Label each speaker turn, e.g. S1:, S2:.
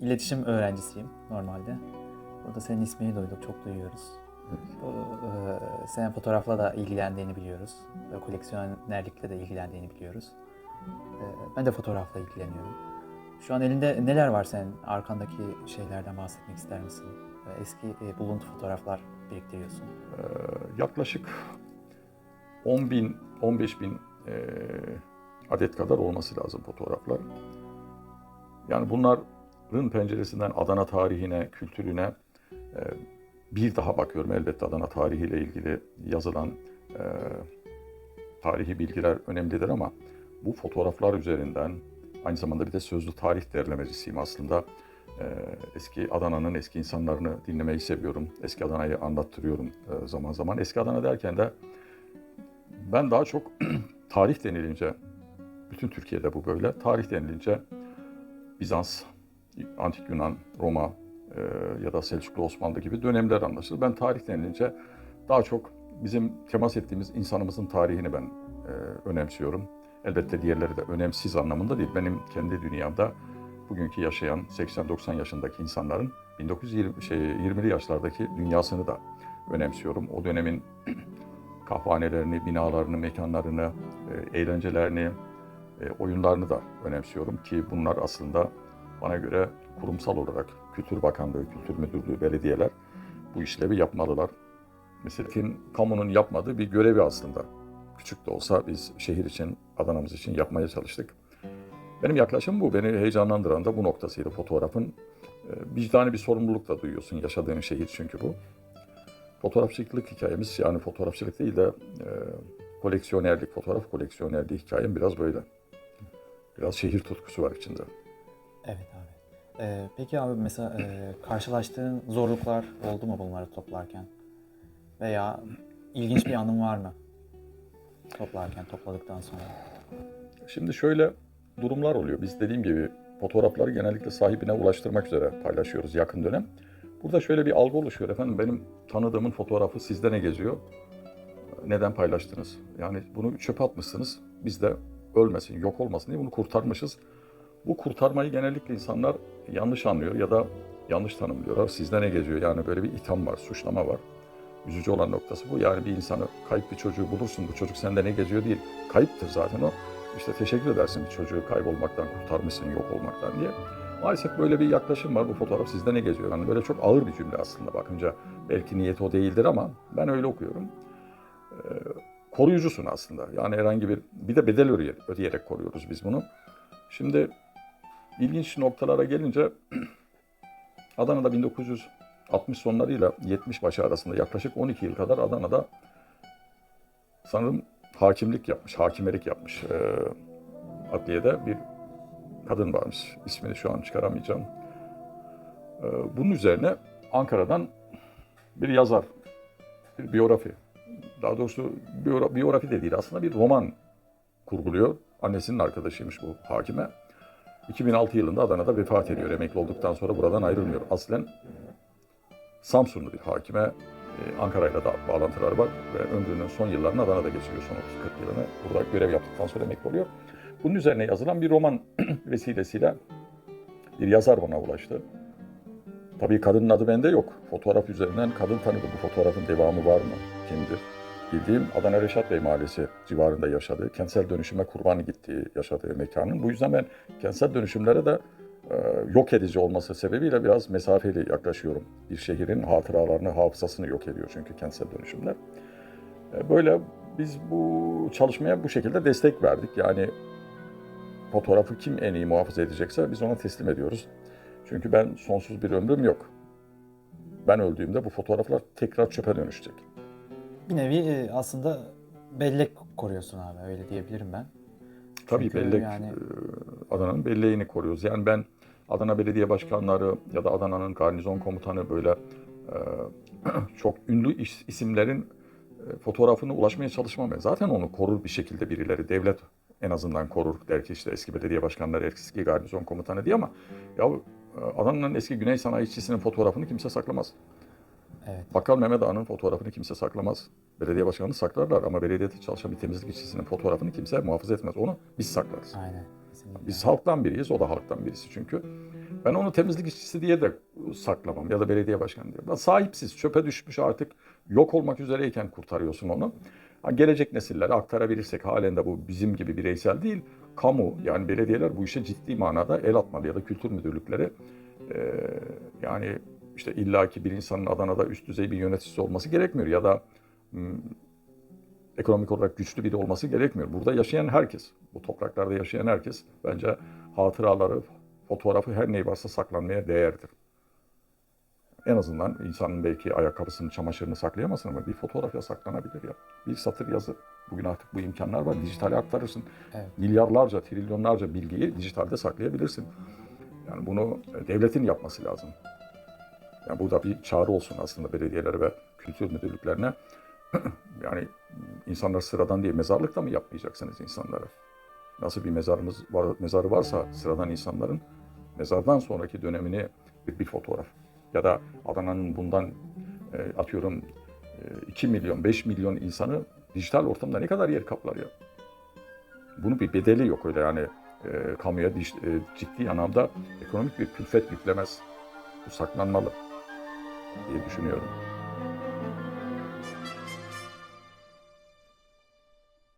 S1: iletişim öğrencisiyim normalde. Burada senin ismini duyduk, çok duyuyoruz. Bu, e, sen fotoğrafla da ilgilendiğini biliyoruz. Ve koleksiyonerlikle de ilgilendiğini biliyoruz. E, ben de fotoğrafla ilgileniyorum. Şu an elinde neler var senin? Arkandaki şeylerden bahsetmek ister misin? E, eski e, buluntu fotoğraflar biriktiriyorsun.
S2: Ee, yaklaşık 10 bin, 15 bin e, adet kadar olması lazım fotoğraflar. Yani bunların penceresinden Adana tarihine, kültürüne e, bir daha bakıyorum. Elbette Adana tarihiyle ilgili yazılan e, tarihi bilgiler önemlidir ama bu fotoğraflar üzerinden aynı zamanda bir de sözlü tarih derlemecisiyim aslında. Ee, eski Adana'nın eski insanlarını dinlemeyi seviyorum. Eski Adana'yı anlattırıyorum e, zaman zaman. Eski Adana derken de ben daha çok tarih denilince, bütün Türkiye'de bu böyle, tarih denilince Bizans, Antik Yunan, Roma e, ya da Selçuklu Osmanlı gibi dönemler anlaşılır. Ben tarih denilince daha çok bizim temas ettiğimiz insanımızın tarihini ben e, önemsiyorum. Elbette diğerleri de önemsiz anlamında değil. Benim kendi dünyamda bugünkü yaşayan 80-90 yaşındaki insanların 1920 şey 20'li yaşlardaki dünyasını da önemsiyorum. O dönemin kahvanelerini, binalarını, mekanlarını, e, eğlencelerini, e, oyunlarını da önemsiyorum ki bunlar aslında bana göre kurumsal olarak Kültür Bakanlığı, Kültür Müdürlüğü, belediyeler bu işlevi yapmalılar. Mesela kamunun yapmadığı bir görevi aslında. Küçük de olsa biz şehir için, Adana'mız için yapmaya çalıştık. Benim yaklaşımım bu. Beni heyecanlandıran da bu noktasıydı fotoğrafın. E, vicdani bir sorumluluk da duyuyorsun yaşadığın şehir çünkü bu. Fotoğrafçılık hikayemiz yani fotoğrafçılık değil de e, koleksiyonerlik, fotoğraf koleksiyonerliği hikayem biraz böyle. Biraz şehir tutkusu var içinde.
S1: Evet abi. E, peki abi mesela e, karşılaştığın zorluklar oldu mu bunları toplarken? Veya ilginç bir anın var mı? Toplarken, topladıktan sonra.
S2: Şimdi şöyle durumlar oluyor. Biz dediğim gibi fotoğrafları genellikle sahibine ulaştırmak üzere paylaşıyoruz yakın dönem. Burada şöyle bir algı oluşuyor efendim. Benim tanıdığımın fotoğrafı sizde ne geziyor? Neden paylaştınız? Yani bunu çöpe atmışsınız. Biz de ölmesin, yok olmasın diye bunu kurtarmışız. Bu kurtarmayı genellikle insanlar yanlış anlıyor ya da yanlış tanımlıyorlar. Sizde ne geziyor? Yani böyle bir itham var, suçlama var. Üzücü olan noktası bu. Yani bir insanı kayıp bir çocuğu bulursun. Bu çocuk sende ne geziyor değil. Kayıptır zaten o. İşte teşekkür edersin bir çocuğu kaybolmaktan kurtarmışsın, yok olmaktan diye. Maalesef böyle bir yaklaşım var. Bu fotoğraf sizde ne geziyor? Yani böyle çok ağır bir cümle aslında bakınca. Belki niyeti o değildir ama ben öyle okuyorum. Ee, koruyucusun aslında. Yani herhangi bir, bir de bedel ödeyerek koruyoruz biz bunu. Şimdi ilginç noktalara gelince Adana'da 1960 sonlarıyla 70 başı arasında yaklaşık 12 yıl kadar Adana'da sanırım hakimlik yapmış, hakimelik yapmış e, adliyede bir kadın varmış. İsmini şu an çıkaramayacağım. E, bunun üzerine Ankara'dan bir yazar, bir biyografi, daha doğrusu biyogra- biyografi de değil aslında bir roman kurguluyor. Annesinin arkadaşıymış bu hakime. 2006 yılında Adana'da vefat ediyor. Emekli olduktan sonra buradan ayrılmıyor. Aslen Samsunlu bir hakime e, Ankara'yla da bağlantıları var ve ömrünün son yıllarını Adana'da geçiriyor. Son 30-40 yılını burada görev yaptıktan sonra emekli oluyor. Bunun üzerine yazılan bir roman vesilesiyle bir yazar bana ulaştı. Tabii kadının adı bende yok. Fotoğraf üzerinden kadın tanıdı. Bu fotoğrafın devamı var mı? Kimdir? Bildiğim Adana Reşat Bey Mahallesi civarında yaşadığı, kentsel dönüşüme kurban gittiği yaşadığı mekanın. Bu yüzden ben kentsel dönüşümlere de e, yok edici olması sebebiyle biraz mesafeli yaklaşıyorum. Bir şehrin hatıralarını, hafızasını yok ediyor çünkü kentsel dönüşümler. E, Böyle biz bu çalışmaya bu şekilde destek verdik. Yani fotoğrafı kim en iyi muhafaza edecekse biz ona teslim ediyoruz. Çünkü ben sonsuz bir ömrüm yok. Ben öldüğümde bu fotoğraflar tekrar çöpe dönüşecek.
S1: Bir nevi e, aslında bellek koruyorsun abi öyle diyebilirim ben.
S2: Tabii
S1: Çünkü
S2: bellek,
S1: yani-
S2: e, Adana'nın belleğini koruyoruz. Yani ben Adana Belediye Başkanları ya da Adana'nın garnizon komutanı böyle e, çok ünlü is- isimlerin fotoğrafına ulaşmaya çalışmam. ben. Zaten onu korur bir şekilde birileri. Devlet en azından korur. Der ki işte eski belediye başkanları, eski garnizon komutanı diye ama ya Adana'nın eski Güney Sanayi işçisinin fotoğrafını kimse saklamaz.
S1: Evet.
S2: Bakkal Mehmet Ağa'nın fotoğrafını kimse saklamaz. Belediye başkanını saklarlar ama belediyede çalışan bir temizlik işçisinin fotoğrafını kimse muhafaza etmez. Onu biz saklarız.
S1: Aynen. Kesinlikle.
S2: Biz halktan biriyiz, o da halktan birisi çünkü. Ben onu temizlik işçisi diye de saklamam ya da belediye başkanı diye. Sahipsiz, çöpe düşmüş artık yok olmak üzereyken kurtarıyorsun onu. Ha, gelecek nesillere aktarabilirsek halen de bu bizim gibi bireysel değil, kamu yani belediyeler bu işe ciddi manada el atmalı ya da kültür müdürlükleri Ee, yani işte illaki bir insanın Adana'da üst düzey bir yöneticisi olması gerekmiyor ya da hmm, ekonomik olarak güçlü biri olması gerekmiyor. Burada yaşayan herkes, bu topraklarda yaşayan herkes bence hatıraları, fotoğrafı her neyi varsa saklanmaya değerdir. En azından insanın belki ayakkabısını, çamaşırını saklayamasın ama bir fotoğraf ya saklanabilir ya. Bir satır yazı. Bugün artık bu imkanlar var. Dijitale aktarırsın.
S1: Evet.
S2: Milyarlarca, trilyonlarca bilgiyi dijitalde saklayabilirsin. Yani bunu devletin yapması lazım. Yani burada bir çağrı olsun aslında belediyelere ve kültür müdürlüklerine. yani insanlar sıradan diye mezarlıkta mı yapmayacaksınız insanlara? Nasıl bir mezarımız var, mezarı varsa sıradan insanların mezardan sonraki dönemini bir, bir fotoğraf. Ya da Adana'nın bundan e, atıyorum e, 2 milyon, 5 milyon insanı dijital ortamda ne kadar yer kaplar ya? Bunun bir bedeli yok öyle yani e, kamuya e, ciddi anlamda ekonomik bir külfet yüklemez. Bu saklanmalı diye düşünüyorum.